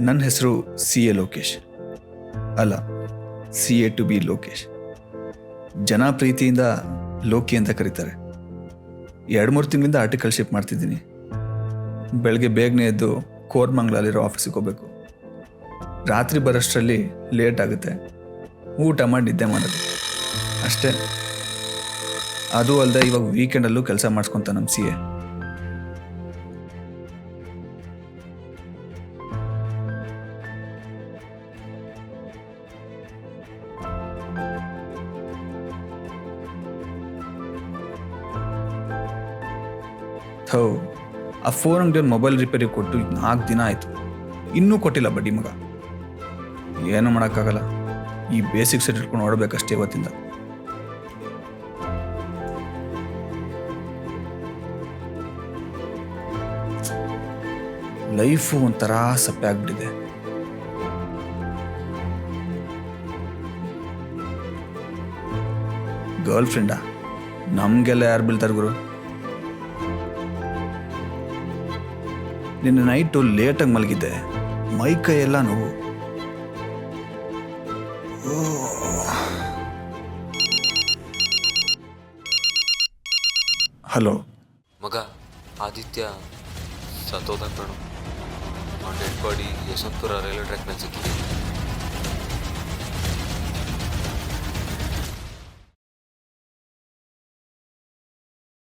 ನನ್ನ ಹೆಸರು C A Lokesh. ಅಲ್ಲ, C A to B Lokesh. ಜನ ಪ್ರೀತಿಯಿಂದ ಲೋಕಿ ಅಂತ ಕರೀತಾರೆ. ಎರಡು ಮೂರು ತಿಂಗಳಿಂದ ಆರ್ಟಿಕಲ್ ಶಿಪ್ ಮಾಡ್ತಿದ್ದೀನಿ. ಬೆಳಗ್ಗೆ ಬೇಗನೆ ಎದ್ದು ಕೋರ್ಮಂಗ್ಲಲ್ಲಿರೋ ಆಫೀಸಿಗೆ ಹೋಗ್ಬೇಕು. ರಾತ್ರಿ ಬರೋಷ್ಟರಲ್ಲಿ ಲೇಟ್ ಆಗುತ್ತೆ. ಊಟ ಮಾಡಿ ನಿದ್ದೆ ಮಾಡೋದು. ಅಷ್ಟೇ. ಅದು ಅಲ್ಲದೆ ಇವಾಗ ವೀಕೆಂಡಲ್ಲೂ ಕೆಲಸ ಮಾಡ್ಸ್ಕೊತ ನಮ್ಮ ಸಿ ಎ. ಥೋ, ಆ ಫೋನ್ ಅಂಗಡಿಯವ್ರು ಮೊಬೈಲ್ ರಿಪೇರಿ ಕೊಟ್ಟು ನಾಲ್ಕು ದಿನ ಆಯಿತು. ಇನ್ನೂ ಕೊಟ್ಟಿಲ್ಲ ಬಡ್ಡಿ ಮಗ. ಏನು ಮಾಡೋಕ್ಕಾಗಲ್ಲ. ಈ ಬೇಸಿಕ್ ಸೆಟ್ ಇಟ್ಕೊಂಡು ಓಡಬೇಕಷ್ಟೇ ಇವತ್ತಿಂದ. ಲೈಫು ಒಂಥರ ಸಪ್ಪೆ ಆಗ್ಬಿಟ್ಟಿದೆ. ಗರ್ಲ್ ಫ್ರೆಂಡಾ ನಮಗೆಲ್ಲ ಯಾರು ಬೀಳ್ತಾರೆ ಗುರು? ನಿನ್ನೆ ನೈಟು ಲೇಟಾಗಿ ಮಲಗಿದ್ದೆ. ಮೈ ಕೈ ಎಲ್ಲ ನೋವು. ಹಲೋ. ಮಗ, ಆದಿತ್ಯ ಸತ್ತೋದ ಕಣು. ಅವ್ನ dead body Yeshwantpur railway track ಮೇಲೆ ಸಿಕ್ಕಿದೆ.